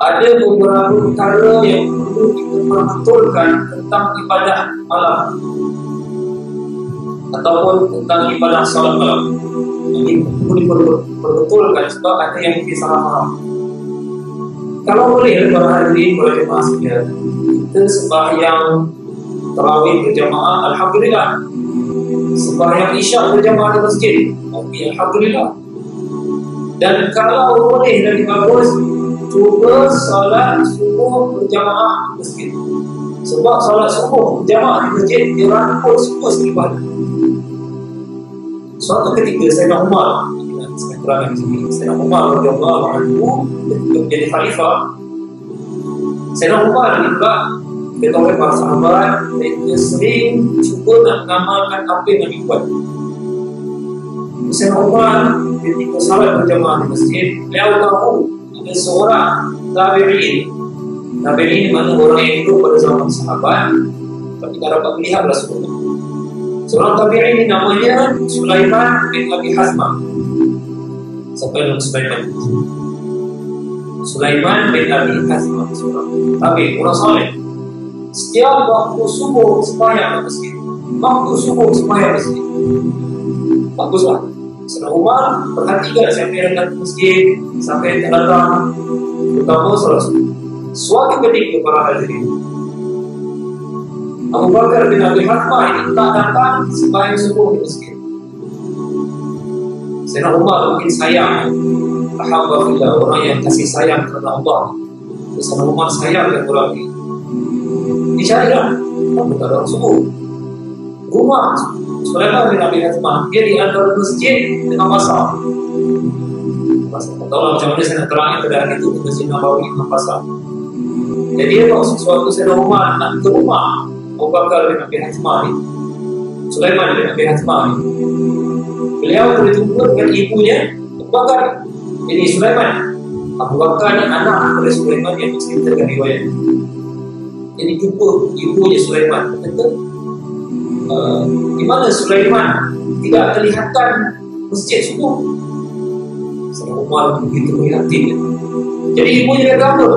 ada beberapa perkara yang perlu kita perbetulkan tentang ibadah malam. Ataupun tentang ibadah salat malam. Ini perlu diperbetulkan sebab ada yang mungkin salah faham. Kalau boleh para hadirin para jemaah sekalian kita sembahyang tarawih berjamaah alhamdulillah. Sembahyang isyak berjamaah di masjid alhamdulillah. Dan kalau boleh dan bagus cuba solat subuh berjamaah di masjid. Sebab solat subuh berjamaah di masjid dia rangkul semua ibadah suatu ketika saya Umar saya terangkan di sini saya Umar radhiyallahu anhu ketika menjadi khalifah. Saya Umar ni juga kita oleh para sahabat dia sering cuba nak mengamalkan apa yang dibuat Saya Umar ketika salat berjamaah di masjid beliau tahu ada seorang tabi'in tabi'in mana orang yang hidup pada zaman sahabat tapi tak dapat melihat Rasulullah Seorang tabi'in ini namanya Sulaiman bin Abi Hazma. Siapa nama Sulaiman? Sulaiman bin Abi Hazma. Tapi orang soleh. Setiap waktu subuh sembahyang di masjid. Waktu subuh sembahyang di masjid. Baguslah. Sedang Umar perhatikan siapa yang datang masjid sampai datang terutama salat subuh. Suatu ketika para hadirin Abu Bakar bin Abi Hatma ini tak datang sembahyang subuh di masjid. Sayyidina Umar mungkin sayang Ahabba fillah orang yang kasih sayang kepada Allah. Sayyidina Umar sayang dengan orang ini. Dicarilah Tapi tak ada subuh Rumah Sulaiman bin Abi Hatma Dia di antara masjid dengan pasar Pasar tahu lah macam mana saya nak terangkan keadaan itu Di masjid Nabawi dengan pasar Jadi dia tahu sesuatu Sayyidina Umar nak ke rumah Abu Bakar bin Abi Hazma ni Sulaiman bin Abi Hazma ni Beliau berjumpa dengan ibunya Abu Bakar Ini Sulaiman Abu Bakar ni anak kepada Sulaiman yang menceritakan riwayat Jadi jumpa ibunya Sulaiman Kata Di mana Sulaiman tidak kelihatan masjid subuh? Sayyidina Umar begitu prihatin Jadi ibunya kata apa?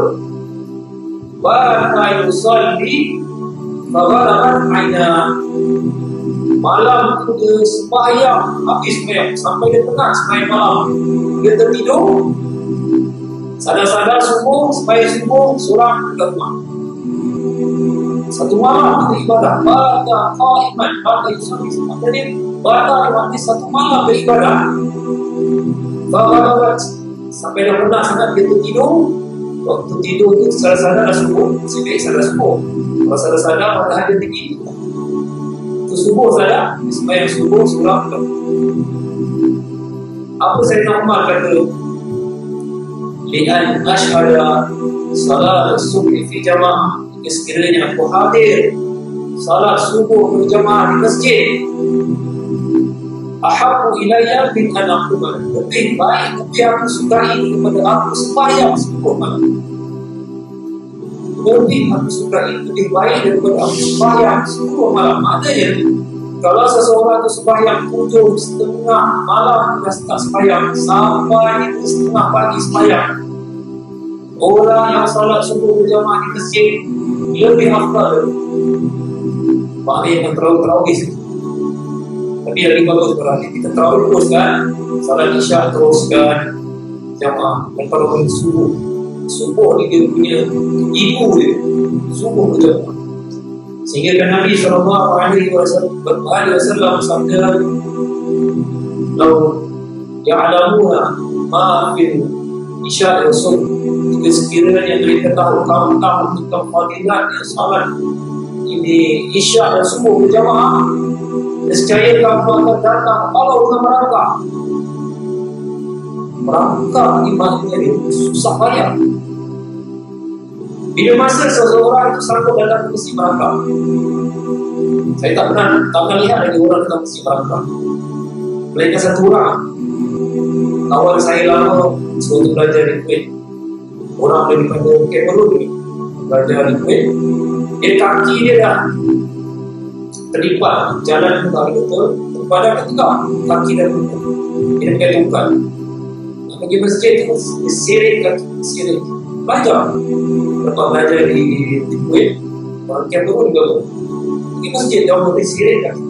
Wa ma yusalli Fagalaman aina. Malam tu dia sembahyang Habis sembahyang. Sampai dia tengah sembahyang malam. Dia tertidur. Sadar-sadar subuh Sembahyang subuh Surah ke rumah Satu malam dia ibadah Bada qa'iman Bada yusafi Jadi dia mati satu malam beribadah. Fagalaman Sampai dia pernah sangat dia tertidur Waktu tidur tu sadar-sadar dah subuh. Sedih sadar subuh. Kalau sadar-sadar matahari dia tinggi. Tu subuh sadar Sembahyang subuh surah tu. Apa saya nak Umar kata Lian ashada Salat subuh fi jamaah Sekiranya aku hadir Salat subuh berjamaah di masjid. Ahabu ilayya bin anakku Lebih baik Lebih aku sukai kepada aku Sembahyang subuh malam. Lebih aku sukai Lebih baik daripada aku Sembahyang subuh malam. Ada yang Kalau seseorang itu sembahyang Tujuh setengah malam Dia tak sembahyang Sampai itu setengah pagi sembahyang. Orang yang salat subuh berjamaah di masjid Lebih afdal Paling yang terlalu-terlalu tapi yang lebih bagus berarti kita tahu teruskan salat isya teruskan. Jamaah. Dan kalau pun subuh. Subuh ni dia punya ibu dia. Subuh berjamaah sehingga kan Nabi sallallahu alaihi wasallam sabda law ya'lamuna ma fil isya rasul jika sekiranya mereka tahu kamu tahu tentang fadilat salat. Ini isya dan subuh berjamaah. Nescaya kamu akan datang kalau dengan merangkak. Merangkak imannya itu susah payah. Bila masa seseorang itu sanggup datang ke mesti merangkak. Saya tak pernah, tak pernah lihat ada orang datang mesti merangkak. Melainkan satu orang. Kawan saya lama Suatu belajar di Kuwait Orang daripada Cameroon ni. Belajar di Kuwait Dia kaki dia dah terlipat jalan kembali betul kepada ketika kaki dan muka dia pakai tungkal nak pergi masjid tu sirik kaki sirik. Belajar. Lepas belajar di di kuit orang turun juga di masjid dia orang bersirik kaki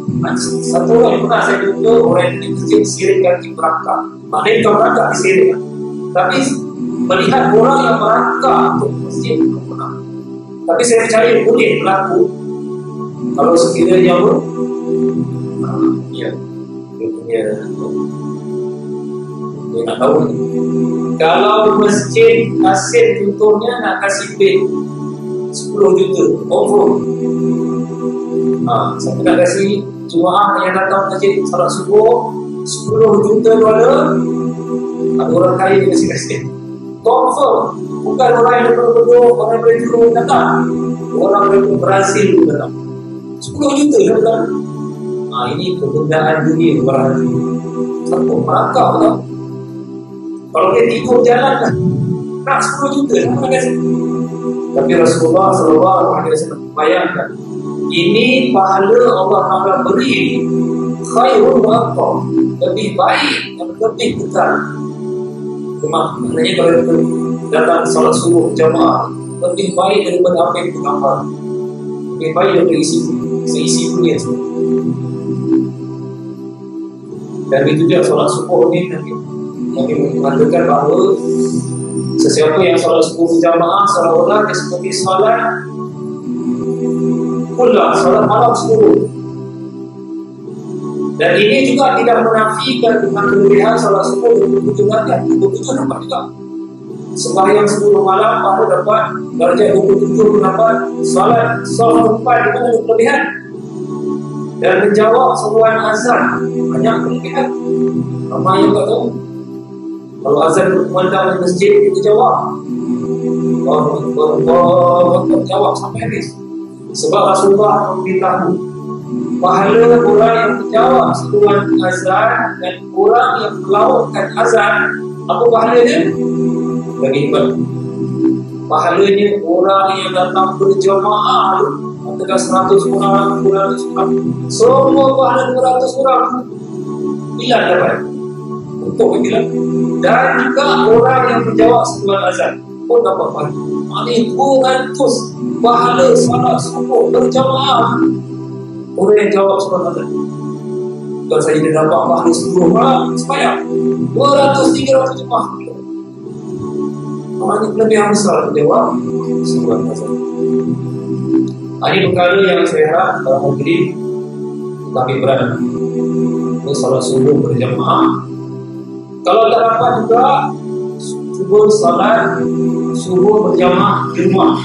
satu orang pernah saya jumpa orang yang di masjid sirik kaki merangkak maknanya bukan merangkak disirik tapi melihat orang yang merangkak untuk masjid belum pernah tapi saya percaya boleh berlaku. Kalau sekiranya pun uh, ya. Dia dia tahu ni. Kalau masjid kasih contohnya nak kasih bil 10 juta confirm. Ha, saya nak kasih? Jemaah yang datang masjid salat subuh 10 juta dolar ada orang kaya yang kasih kasih confirm bukan orang yang berdua orang yang berdua datang. Orang yang Brazil datang. 10 juta datang. Ha, ini kebendaan dunia berhati satu merangkap tak kalau dia tidur jalan lah. Nak 10 juta nak kasi? Tapi Rasulullah Sallallahu Alaihi Wasallam Bayangkan Ini pahala Allah Taala beri Khairun wa Lebih baik Dan lebih besar Cuma Maknanya kalau kita Datang salat subuh jamaah Lebih baik daripada apa yang kita Lebih baik daripada isi Seisi punya Dan itu dia salat subuh ni Nanti. Nabi mengatakan bahawa sesiapa yang salat subuh berjamaah seolah-olah seperti salat pula salat malam sepuluh dan ini juga tidak menafikan kelebihan salat subuh 27 darjah 27 nampak juga sembahyang 10 malam baru dapat darjah 27 dapat salat. Salat empat itu ada kelebihan dan menjawab seruan azan. Banyak kelebihan ramai yang tak tahu? Kalau azan berkumandang di masjid, kita jawab. Allah Allah jawab sampai habis. Sebab Rasulullah memberitahu pahala orang yang menjawab seruan azan dan orang yang melautkan azan, apa pahalanya? Bagi ibadah. Pahalanya orang yang datang berjamaah Katakan seratus orang, dua ratus orang Semua pahala dua ratus orang Bila dapat? untuk bilang dan juga orang yang menjawab sebuah azan pun dapat pahala. Ini beratus pahala salat subuh berjamaah. Orang yang jawab azan. Kalau saya tidak dapat pahala sepuluh malam supaya dua ratus tiga ratus jemaah. Orang ini lebih besar menjawab azan. Ini perkara yang saya harap dalam negeri kami berada. Ini salat subuh berjamaah kalau tak dapat juga Subuh salat Subuh berjamaah di rumah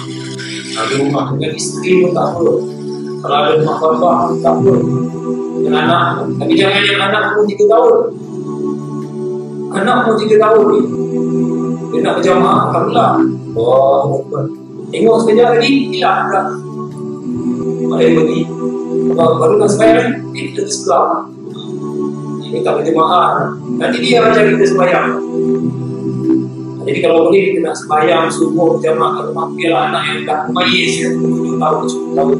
Di rumah dengan isteri pun tak perlu Kalau ada rumah bapak tak perlu Dengan anak Tapi jangan yang anak pun 3 tahun. Anak pun 3 tahun ni. Dia nak berjamaah Alhamdulillah. Oh Tengok sekejap lagi Hilang pula. Mari pergi. Baru nak sebayang Ini kita sebelah. Ini tak berjemaah nanti dia akan cari kita sembahyang jadi kalau boleh kita nak sembahyang subuh jemaah kalau mampilah anak yang dah mayis yang tujuh tahun sepuluh tahun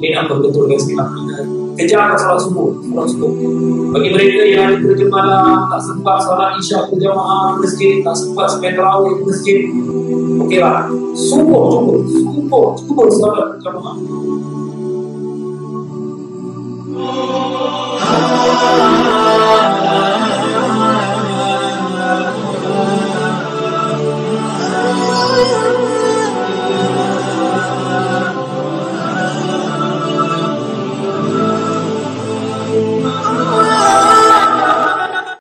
ini nak berbetulkan sekitar kejar salat subuh salat subuh. Bagi mereka yang ada kerja malam tak sempat salat isya berjamaah masjid tak sempat terawih di masjid okeylah. Subuh subuh subuh subuh salat berjamaah